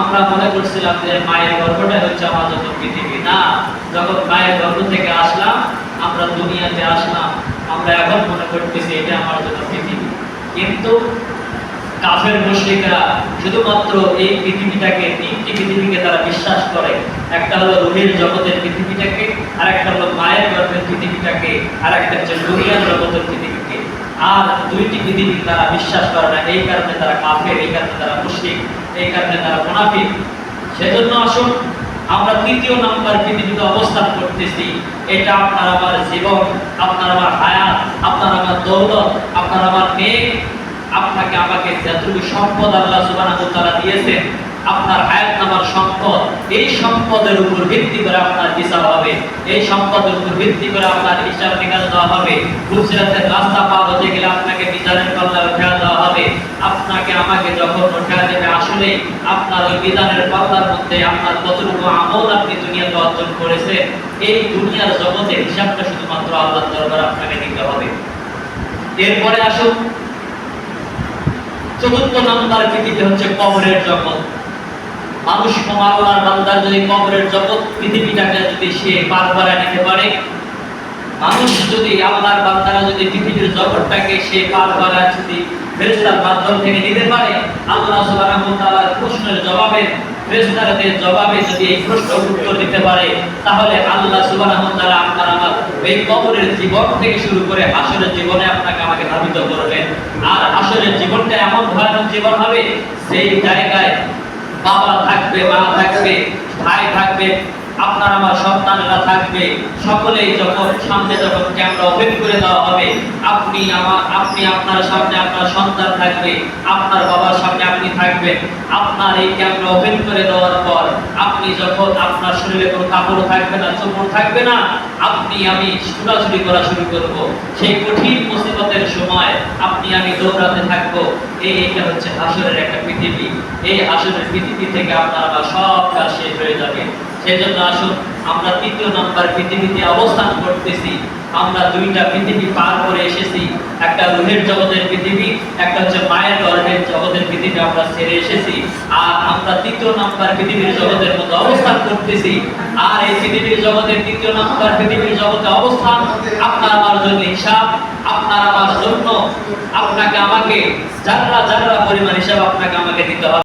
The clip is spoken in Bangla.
আমরা মনে করছিলাম যে মায়ের গর্ভটাই হচ্ছে আমাদের জন্য পৃথিবী, না? যখন মায়ের গর্ভ থেকে আসলাম, আমরা দুনিয়াতে আসলাম, আমরা এখন মনে করতেছি এটা আমার জন্য পৃথিবী। কিন্তু কাফের মুশরিকরা শুধুমাত্র এই পৃথিবীটাকে, তিনটি পৃথিবীকে তারা বিশ্বাস করে। একটা হলো রুহের জগতের পৃথিবীটাকে আর একটা হলো মায়ের গর্ভের পৃথিবীটাকে আর একটা হচ্ছে দুনিয়ার জগতের পৃথিবীকে। আর দুইটি পৃথিবী তারা বিশ্বাস করে না, এই কারণে তারা কাফের, এই কারণে তারা মুশরিক। এই কারণে তারা মুনাফিক। সেজন্য আসুন, আমরা তৃতীয় নাম্বার পৃথিবীতে অবস্থান করতেছি। এটা আপনার আমার জীবন, আপনার আমার হায়াত, আপনার আমার দৌলত, আপনার আমার মেয়ে আপনাকে আমাকে যতটুকু সম্পদ আল্লাহ ওয়া তাআলা দিয়েছেন, আপনার হায়াত নামার সম্পদ, এই সম্পদের উপর ভিত্তি করে আপনার হিসাব হবে। এই সম্পদের উপর ভিত্তি করে আপনার হিসাব নিকাশ দেওয়া হবে। গুজরাটের রাস্তা পার হতে গেলে আপনাকে বিচারের পাল্লা আপনাকে আমাকে যখন উঠে দেবে আসলে আপনার ওই বিধানের পাল্লার মধ্যে আপনার কতটুকু আমল আপনি দুনিয়াতে অর্জন করেছেন এই দুনিয়ার জগতের হিসাবটা শুধুমাত্র আল্লাহর দরবারে আপনাকে দিতে হবে। এরপরে আসুন, চতুর্থ নাম্বার পৃথিবী হচ্ছে কবরের জগৎ। মানুষ মাওলার বান্দার যদি কবরের জগৎ পৃথিবীটাকে যদি সে পার করে নিতে পারে মানুষ যদি আল্লাহর বান্দারা যদি পৃথিবীর জগৎটাকে সে পার করা যদি ফেরেশতার মাধ্যম থেকে নিতে পারে, আল্লাহ সুবহানাহু ওয়া তাআলার প্রশ্নের জবাবে, ফেরেশতাদের জবাবে যদি এই প্রশ্ন উত্তর দিতে পারে, তাহলে আল্লাহ সুবহানাহু ওয়া তাআলা আপনার আমার এই কবরের জীবন থেকে শুরু করে হাসরের জীবনে আপনাকে আমাকে ধাবিত করবেন। আর হাসরের জীবনটা এমন ভয়ানক জীবন হবে সেই জায়গায় বাবা থাকবে, মা থাকবে, ভাই থাকবে আপনার আমার সন্তানেরা থাকবে। সকলেই যখন সামনে যখন ক্যামেরা ওপেন করে দেওয়া হবে, আপনি আমার আপনি আপনার সামনে আপনার সন্তান থাকবে, আপনার বাবার সামনে আপনি থাকবেন। আপনার এই ক্যামেরা ওপেন করে দেওয়ার পর আপনি যখন আপনার শরীরে কোনো কাপড় থাকবে না, চোপড় থাকবে না, আপনি আমি ছুটাছুটি করা শুরু করব। সেই কঠিন মুসিবতের সময় আপনি আমি দৌড়াতে থাকব। এই এটা হচ্ছে হাসরের একটা পৃথিবী। এই হাসরের পৃথিবী থেকে আপনার সব কাজ শেষ হয়ে যাবে। সেজন্য আসুন, আমরা তৃতীয় নাম্বার পৃথিবীতে অবস্থান করতেছি। আমরা দুইটা পৃথিবী পার করে এসেছি। একটা রুহের জগতের পৃথিবী, একটা হচ্ছে মায়ের গর্ভের জগতের পৃথিবী আমরা ছেড়ে এসেছি। আর আমরা তৃতীয় নাম্বার পৃথিবীর জগতের মধ্যে অবস্থান করতেছি। আর এই পৃথিবীর জগতের তৃতীয় নাম্বার পৃথিবীর জগতে অবস্থান আপনার আমার জন্য হিসাব, আপনার আমার জন্য। আপনাকে আমাকে যারা যারা পরিমাণ হিসাব আপনাকে আমাকে দিতে হবে।